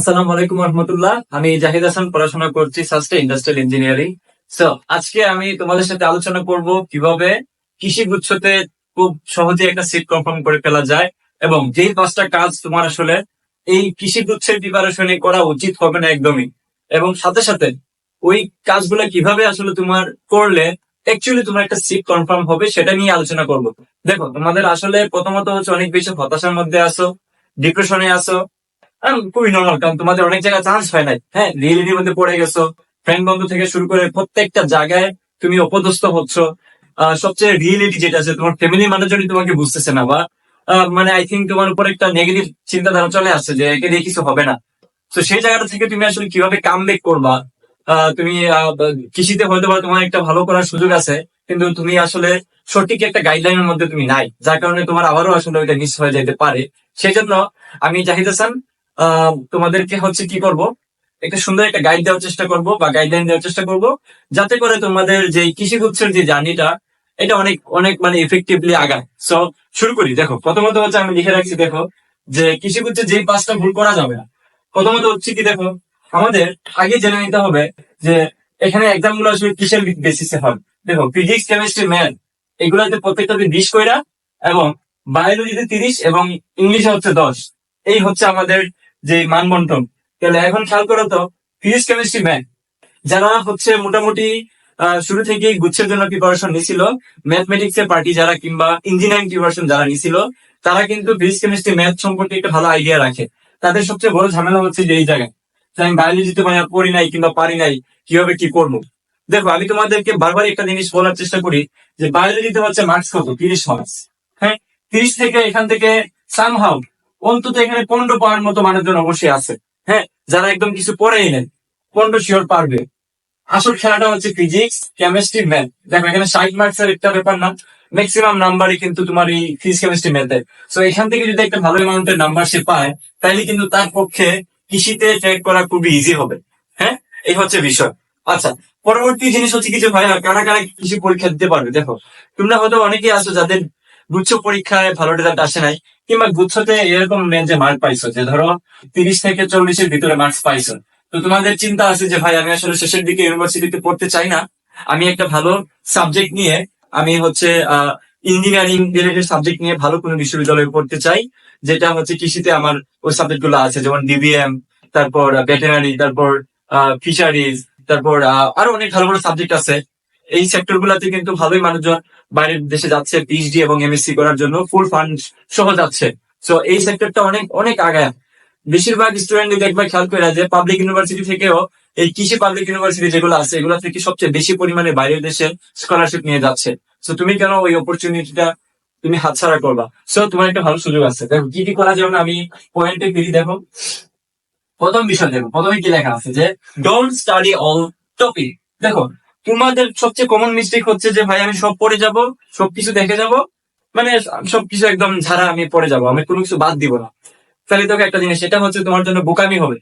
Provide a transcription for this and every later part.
আসসালামু আলাইকুম রহমতুল্লাহ। আমি জাহিদ হাসান, পড়াশোনা করছি সাস্টে ইন্ডাস্ট্রিয়াল ইঞ্জিনিয়ারিং সো আজকে আমি তোমাদের সাথে আলোচনা করব কীভাবে কৃষি গুচ্ছতে খুব সহজে একটা সিট কনফার্ম করে ফেলা যায় এবং যেই পাঁচটা কাজ তোমার আসলে এই কৃষি গুচ্ছের প্রিপারেশনে করা উচিত হবে না একদমই। এবং সাথে সাথে ওই কাজগুলো কীভাবে আসলে তোমার করলে অ্যাকচুয়ালি তোমার একটা সিট কনফার্ম হবে সেটা নিয়ে আলোচনা করব। দেখো, তোমাদের আসলে প্রথমত হচ্ছে অনেক বেশি হতাশার মধ্যে আসো ডিপ্রেশনে আসো খুবই নর্মাল কারণ তোমাদের অনেক জায়গায় চান্স হয় নাই। হ্যাঁ রিয়েলিটির মধ্যে পড়ে গেছো ফ্রেন্ড বন্ধু থেকে শুরু করে প্রত্যেকটা জায়গায় তুমি অপদস্থ হচ্ছ। সবচেয়ে রিয়েলিটি যেটা আছে তোমার ফ্যামিলি মানুষজনই তোমাকে বুঝতেছে না, বা মানে আই থিঙ্ক তোমার উপর একটা নেগেটিভ চিন্তাধারা চলে আসছে যে একে দিয়ে কিছু হবে না। তো সেই জায়গাটা থেকে তুমি আসলে কীভাবে কাম ব্যাক করবা তুমি কৃষিতে হয়তো বা তোমার একটা ভালো করার সুযোগ আছে, কিন্তু তুমি আসলে সঠিক একটা গাইডলাইনের মধ্যে তুমি নাই, যার কারণে তোমার আবারও আসলে ওইটা মিস হয়ে যেতে পারে। সেই জন্য আমি জাহিদ হাসান তোমাদেরকে হচ্ছে কি করব? একটা সুন্দর একটা গাইড দেওয়ার চেষ্টা করব বা গাইডলাইন দেওয়ার চেষ্টা করব, যাতে করে তোমাদের যে কৃষি গুচ্ছের যে জার্নিটা এটা অনেক অনেক মানে এফেক্টিভলি আগায়। সো শুরু করি। দেখো, প্রথমত হচ্ছে আমি লিখে রাখছি, দেখো, যে কৃষি গুচ্ছের যে পাঁচটা ভুল করা যাবে না। প্রথমত হচ্ছে কি, দেখো, আমাদের আগে জেনে নিতে হবে যে এখানে এক্সামগুলো আসলে কিসের বেসিসে হবে দেখো ফিজিক্স কেমিস্ট্রি ম্যাথ এগুলোতে প্রত্যেকটাতে বিশ কইরা এবং বায়োলজিতে তিরিশ এবং ইংলিশে হচ্ছে দশ। এই হচ্ছে আমাদের যে মানবন্টন। তাহলে এখন খেয়াল করো তো ফিজিক্স কেমিস্ট্রি ম্যাথ যারা হচ্ছে মোটামুটি শুরু থেকেই গুচ্ছের জন্য প্রিপারেশন নিছিল ম্যাথমেটিক্স এর পার্টি যারা কিংবা ইঞ্জিনিয়ারিং প্রিপারেশন যারা নিছিল, তারা কিন্তু ফিজিক্স কেমিস্ট্রি ম্যাথ সম্পর্কে একটা ভালো আইডিয়া রাখে। তাদের সবচেয়ে বড় ঝামেলা হচ্ছে যে এই জায়গায় আমি বায়োলজিতে মানে পড়ি নাই কিংবা পারি নাই, কীভাবে কি করব? দেখো, আমি তোমাদেরকে বারবার একটা জিনিস বলার চেষ্টা করি, যে বায়োলজিতে হচ্ছে মার্কস কত? তিরিশ মার্কস হ্যাঁ? তিরিশ থেকে এখান থেকে সামহাউ অন্তত এখানে পনেরো পাওয়ার মতো মানুষজন অবশ্যই আছে। হ্যাঁ যারা একদম কিছু পড়েই নেন পনেরো শিওর পারবে। আসল খেলাটা হচ্ছে ফিজিক্স কেমিস্ট্রি ম্যাথ দেখো, এখানে ষাট মার্কস এর একটা ব্যাপার না ম্যাক্সিমাম নাম্বারই কিন্তু তোমার এই ফিজিক্স কেমিস্ট্রি ম্যাথ দেয় সো এখান থেকে যদি একটা ভালো অ্যামাউন্টের নাম্বার সে পায় তাহলে কিন্তু তার পক্ষে কৃষিতে ট্রেড করা খুবই ইজি হবে। হ্যাঁ এই হচ্ছে বিষয়। আচ্ছা পরবর্তী জিনিস হচ্ছে কিছু ভাই কারা কারা কৃষি পরীক্ষা দিতে পারবে? দেখো, তোমরা হয়তো অনেকেই আছো যাদের গুচ্ছ পরীক্ষায় ভালো রেজাল্ট আসে নাই, কিংবা গুচ্ছতে এরকম রেঞ্জে মার্ক পাইছো যে ধরো তিরিশ থেকে চল্লিশের ভিতরে মার্কস পাইছো। তো তোমাদের চিন্তা আছে যে ভাই, আমি আসলে শেষের দিকে ইউনিভার্সিটিতে পড়তে চাই না। আমি একটা ভালো সাবজেক্ট নিয়ে আমি হচ্ছে ইঞ্জিনিয়ারিং রিলেটেড সাবজেক্ট নিয়ে ভালো কোনো বিশ্ববিদ্যালয়ে পড়তে চাই, যেটা হচ্ছে কৃষিতে আমার ওই সাবজেক্টগুলো আছে, যেমন ডিবিএম তারপর ভেটেনারি তারপর ফিশারিজ তারপর আরও অনেক ভালো ভালো সাবজেক্ট আছে। এই সেক্টর গুলাতে কিন্তু ভালোই মানুষজন বাইরের দেশে যাচ্ছে পিএইচডি এবং এমএসসি করার জন্য ফুল ফান্ড সহ যাচ্ছে। তো এই সেক্টরটা অনেক অনেক আগায়। বেশিরভাগ স্টুডেন্ট দেখবে খেয়াল করে যে পাবলিক ইউনিভার্সিটি থেকেও এই কৃষি পাবলিক ইউনিভার্সিটি যেগুলো আছে, এগুলো থেকে সবচেয়ে বেশি পরিমাণে বাইরের দেশে স্কলারশিপ নিয়ে যাচ্ছে। তো তুমি কেন ওই অপরচুনিটিটা তুমি হাতছাড়া করবা? সো তোমার একটা ভালো সুযোগ আছে। দেখো, কি কি করা যাবে না, আমি পয়েন্টে ফিরি, দেখো। প্রথম বিষয় দেখো, প্রথমে কি লেখা আছে যে ডোন্ট স্টাডি অল টপিক দেখো তোমাদের সবচেয়ে কমন মিস্টেক হচ্ছে যে, ভাই, আমি সব পড়ে যাব, সবকিছু দেখে যাব। মানে সবকিছু একদম ছাড়া আমি পড়ে যাব, আমি কোনো কিছু বাদ দিব না। তাহলে তোকে একটা জিনিস, সেটা হচ্ছে তোমার জন্য বোকামি হবে।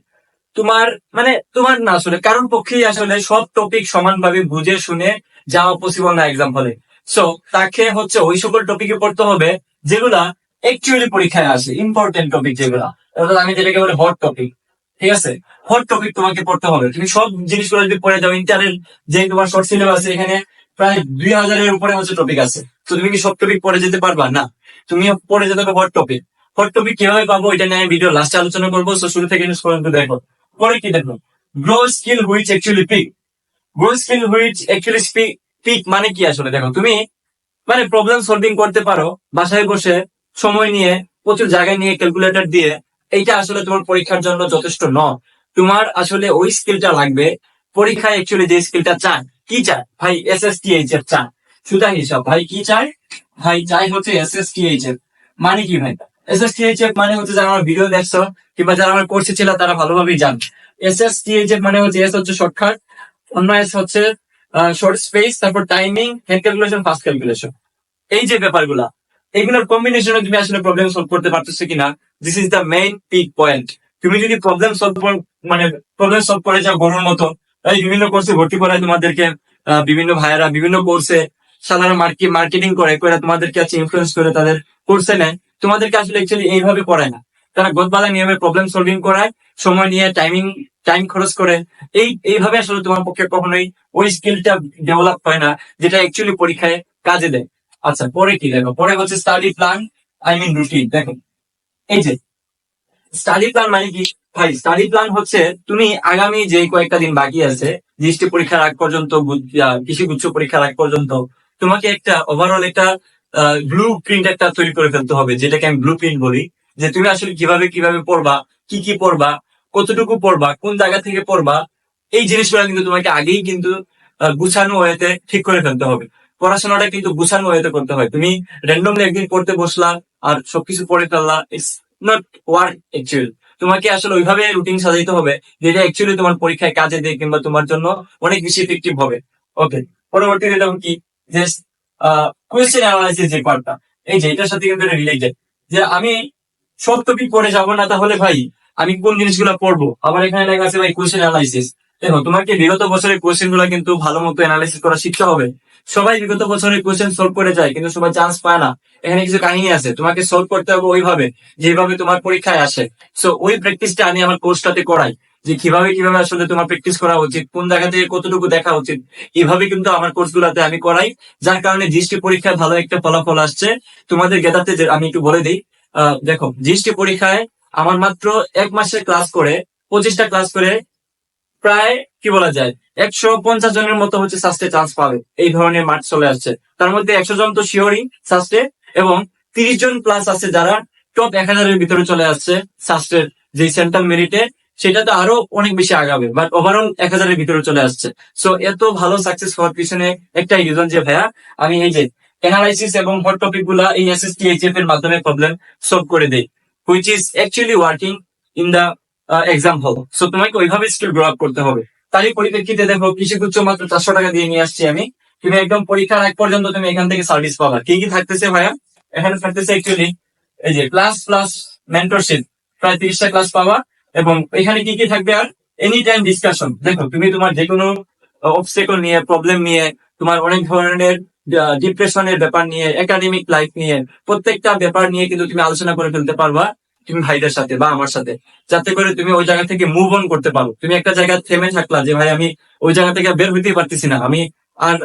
তোমার মানে তোমার না আসলে কারণ পক্ষেই আসলে সব টপিক সমানভাবে বুঝে, শুনে যাওয়া পসিবল না এক্সাম হলে সো তাকে হচ্ছে ওই সকল টপিকে পড়তে হবে, যেগুলা অ্যাকচুয়ালি পরীক্ষায় আসে ইম্পর্টেন্ট টপিক যেগুলা। আমি যেটাকে বলে হট টপিক ঠিক আছে? হট টপিক তোমাকে পড়তে হবে। তুমি সব জিনিসগুলো যদি পড়ে যাও ইন্টারের যে তোমার শর্ট সিলেবাস এখানে প্রায় দুই হাজারের উপরে হচ্ছে টপিক আছে। তো তুমি কি সব টপিক পড়ে যেতে পারবা? না। তুমি পড়ে যেতে হবে হট টপিক হট টপিক কীভাবে পাবো, এটা নিয়ে ভিডিও লাস্টে আলোচনা করব। তো শুরু থেকে শেষ পর্যন্ত দেখো। পরে কি দেখো? Grow skill which actually peak grow skill which actually speak peak মানে কি আসলে? দেখো, তুমি মানে প্রবলেম সলভিং করতে পারো, বাসায় বসে সময় নিয়ে, প্রচুর জায়গায় নিয়ে ক্যালকুলেটর দিয়ে এইটা আসলে তোমার পরীক্ষার জন্য যথেষ্ট নয়। তোমার আসলে ওই স্কিলটা লাগবে। পরীক্ষায় অ্যাকচুয়ালি যে স্কিলটা চান কি চায়? ভাই S S T H F চান সুতা হিসাব, ভাই, কি চায়? ভাই চাই হচ্ছে S S T H F মানে কি ভাই? S S T H F মানে হচ্ছে যারা আমার ভিডিও দেখছ, কিংবা যারা আমার কোর্সে ছিল, তারা ভালোভাবেই জান। S S T H F মানে হচ্ছে এস হচ্ছে শর্টকাট অন্য এস হচ্ছে শর্ট স্পেস তারপর timing head calculation fast calculation এই যে ব্যাপারগুলা এগুলোর কম্বিনেশনে তুমি আসলে প্রবলেম সলভ করতে পারতেছো কিনা? This is the main peak point তুমি যদি প্রবলেম সলভ মানে প্রবলেম সলভ করে যাও গরুর মতো এই বিভিন্ন কোর্সে ভর্তি করায় তোমাদেরকে বিভিন্ন ভাইয়েরা বিভিন্ন কোর্সে সাধারণ মার্কেটিং করে করে তোমাদেরকে আছে ইনফ্লুয়েন্স করে তাদের কোর্সে নেয়। তোমাদেরকে আসলে অ্যাকচুয়ালি এইভাবে পড়ায় না। তারা গোদবালা নিয়মে প্রবলেম সলভিং করায়, সময় নিয়ে টাইমিং টাইম খরচ করে। এই, এইভাবে আসলে তোমার পক্ষে কখনোই ওই স্কিলটা ডেভেলপ হয় না, যেটা অ্যাকচুয়ালি পরীক্ষায় কাজে দেয়। আচ্ছা পরে কি? দেখো, পরে হচ্ছে study plan I mean routine দেখো। এই যে স্টাডি প্ল্যান মানে কি? ভাই স্টাডি প্ল্যান হচ্ছে তুমি আগামী যে কয়েকটা দিন বাকি আছে, জিএসটি পরীক্ষার আগ পর্যন্ত কৃষি গুচ্ছ পরীক্ষার আগ পর্যন্ত, তোমাকে একটা ওভারঅল একটা ব্লু প্রিন্ট একটা তৈরি করে ফেলতে হবে, যেটাকে আমি ব্লু প্রিন্ট বলি, যে তুমি আসলে কীভাবে কীভাবে পড়বা, কি কি পড়বা, কতটুকু পড়বা, কোন জায়গা থেকে পড়বা, এই জিনিসগুলো কিন্তু তোমাকে আগেই কিন্তু গুছানো ওয়েতে ঠিক করে ফেলতে হবে। পড়াশোনাটা কিন্তু গুছানো ওয়েতে করতে হয়। তুমি র্যান্ডমলি একদিন পড়তে বসলা আর সবকিছু পড়ে ফেললা ইটস নট ওয়ার্ক অ্যাকচুয়ালি তোমাকে আসলে ওইভাবে রুটিন সাজাইতে হবে যেটা অ্যাকচুয়ালি তোমার পরীক্ষায় কাজে দেয় কিংবা তোমার জন্য অনেক বেশি ইফেক্টিভ হবে। ওকে পরবর্তীতে যেমন কি? যে কোয়েশ্চেন অ্যানালাইসিস যে পার্টটা এই যে এটার সাথে কিন্তু রিলেটেড যে আমি সব টপিক পড়ে যাব না তাহলে ভাই, আমি কোন জিনিসগুলো পড়ব? আবার এখানে লেখা আছে ভাই কোয়েশ্চেন অ্যানালাইসিস দেখো তোমাকে বিগত বছরের কোয়েশ্চেনগুলো কিন্তু ভালো মতো অ্যানালাইসিস করা শিখতে হবে। সবাই বিগত বছরের কোয়েশ্চেন সলভ করে যায়, কিন্তু সবাই চান্স পায় না। এখানে কিছু কাহিনী আছে, তোমাকে সলভ করতে হবে ওইভাবে, যেভাবে তোমার পরীক্ষায় আসে। সো ওই প্র্যাকটিসটা আমি আমার কোর্সটাতে করাই, যে কীভাবে কীভাবে আসলে তোমার প্র্যাকটিস করা উচিত, কোন জায়গা থেকে কতটুকু দেখা উচিত এইভাবে কিন্তু আমার কোর্স গুলাতে আমি করাই, যার কারণে জিএসটি পরীক্ষায় ভালো একটা ফলাফল আসছে। তোমাদের গেটাতে যে, আমি একটু বলে দিই দেখো জিএসটি পরীক্ষায় আমার মাত্র এক মাসের ক্লাস করে, পঁচিশটা ক্লাস করে প্রায়, কি বলা যায়, একশো পঞ্চাশ জনের মতো হচ্ছে সাস্টে চান্স পাবে। এই ধরনের মাঠ চলে আসছে। তার মধ্যে একশো জন তো শিওরিং সাস্টে এবং তিরিশ জন প্লাস আছে যারা টপ এক হাজারের ভিতরে চলে আসছে সাস্টের যে সেন্ট্রাল মেরিটে সেটা তো আরও অনেক বেশি আগাবে বাট ওভারঅল এক হাজারের ভিতরে চলে আসছে। সো এত ভালো সাকসেস হওয়ার পিছনে একটাই রিজন যে ভাইয়া, আমি এই যে অ্যানালাইসিস এবং হট টপিকগুলা এই এসএসটি এইচএফ এর মাধ্যমে প্রবলেম সলভ করে দেই which is actually working in the exam hall so তোমাকে ওইভাবে স্কিল গ্রো আপ করতে হবে। তারই পরিপ্রেক্ষিতে দেখো কৃষি গুচ্ছ মাত্র চারশো টাকা দিয়ে নিয়ে আসছি আমি। তুমি একদম পরীক্ষার আগ পর্যন্ত তুমি এখান থেকে সার্ভিস পাবা। কি কি থাকতেছে ভাইয়া? এখানে থাকতেছে অ্যাকচুয়ালি এই যে ক্লাস প্লাস মেন্টরশিপ প্রায় তিরিশটা ক্লাস পাবা এবং এখানে কি কি থাকবে আর? এনি টাইম ডিসকাশন দেখো, তুমি তোমার যে কোনো অবস্টেকল নিয়ে প্রবলেম নিয়ে, তোমার অনেক ধরনের ডিপ্রেশনের ব্যাপার নিয়ে একাডেমিক লাইফ নিয়ে, প্রত্যেকটা ব্যাপার নিয়ে কিন্তু তুমি আলোচনা করে ফেলতে পারবা। তুমি ভাইদের সাথে বা আমার সাথে, যাতে করে তুমি ওই জায়গা থেকে মুভ অন করতে পারো। তুমি একটা জায়গায় থেমে থাকলা যে, ভাই, আমি ওই জায়গা থেকে বের হইতেই পারতেছি না। আমি আর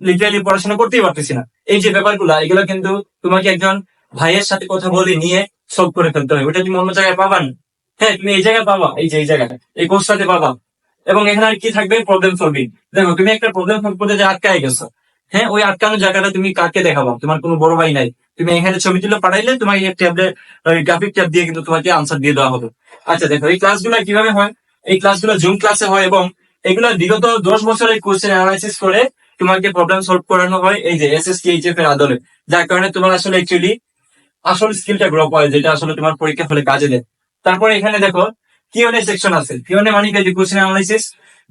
লিটারালি পড়াশোনা করতেই পারতেছি না। এই যে ব্যাপারগুলো, এগুলো কিন্তু তোমাকে একজন ভাইয়ের সাথে কথা বলে নিয়ে সব করে ফেলতে হবে ওটা তুমি অন্য জায়গায় পাবা না। হ্যাঁ তুমি এই জায়গায় পাবা, এই যে, এই জায়গাটা, এই কোর্সটাতে পাবা। এবং এখানে আর কি থাকবে? প্রবলেম সলভিং দেখো, তুমি একটা প্রবলেম সলভ করতে যে আটকায় গেছো। হ্যাঁ ওই আটকানো জায়গাটা তুমি কাকে দেখাবা? তোমার কোনো বড় ভাই নাই। তুমি এখানে ছবি তুলে পাঠাইলে এই ট্যাবলে গ্রাফিক ট্যাব দিয়ে কিন্তু তোমাকে আনসার দিয়ে দেওয়া হবে। আচ্ছা দেখো, এই ক্লাসগুলো কীভাবে হয়? এই ক্লাসগুলো জুম ক্লাসে হয় এবং এগুলো বিগত দশ বছরের কোশ্চেন অ্যানালাইসিস করে তোমাকে প্রবলেম সলভ করানো হয় এই যে S S T H F এর আদলে। যার কারণে তোমার আসলে অ্যাকচুয়ালি আসল স্কিলটা গ্রো হয়, যেটা আসলে তোমার পরীক্ষা ফলে কাজে দেয়। তারপরে এখানে দেখো কিউএনএ সেকশন আছে। কিউএনএ মানে কি? কোশ্চেন অ্যানালাইসিস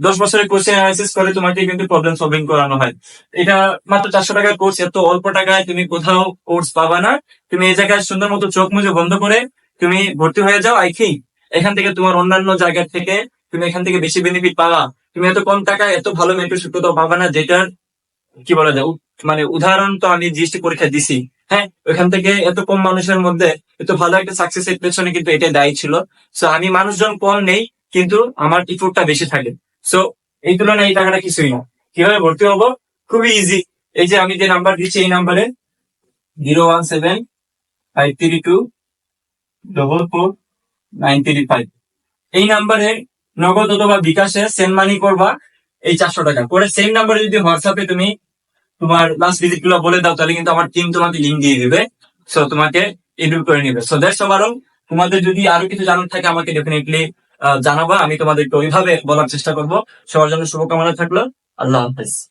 দশ বছরের কোশ্চেন অ্যানালাইসিস করে তোমাকে কিন্তু প্রবলেম সলভিং করানো হয়। এটা মাত্র চারশো টাকার কোর্স এত অল্প টাকায় তুমি কোথাও কোর্স পাবা না। তুমি এই জায়গায় সুন্দর মতো চোখ মুজে বন্ধ করে তুমি ভর্তি হয়ে যাও আই থিঙ্ক এখান থেকে তোমার অন্যান্য জায়গা থেকে তুমি এখান থেকে বেশি বেনিফিট পাবা। তুমি এত কম টাকায় এত ভালো মেন্টরশিপ কোথাও পাবা না, যেটার কি বলা যায় মানে উদাহরণ তো আমি জিএসটি পরীক্ষা দিছি। হ্যাঁ ওইখান থেকে এত কম মানুষের মধ্যে এত ভালো একটা সাকসেস এর পেছনে কিন্তু এটাই দায়ী ছিল। সো আমি মানুষজন কম নেই, কিন্তু আমার ইফোর্টটা বেশি থাকে। সো এই তুলনায় এই টাকাটা কিছুই না। কীভাবে ভর্তি হব? খুবই ইজি এই যে আমি যে নাম্বার দিচ্ছি, এই নাম্বারে zero one seven five three two double four nine three five এই নাম্বারে নগদ অথবা বিকাশে সেন্ড মানি করবা এই চারশো টাকা। করে সেম নাম্বারে যদি হোয়াটসঅ্যাপে তুমি তোমার লাস্ট ভিজিটগুলো বলে দাও, তাহলে কিন্তু আমার টিম তোমাকে লিঙ্ক দিয়ে দিবে। সো তোমাকে ইনভিট করে নিবে। সো দ্যাটস ওভারঅল তোমাদের যদি আরও কিছু জানার থাকে, আমাকে ডেফিনেটলি জানাবা আমি তোমাদেরকে ওইভাবে বলার চেষ্টা করব। সবার জন্য শুভকামনা থাকল। আল্লাহ হাফেজ।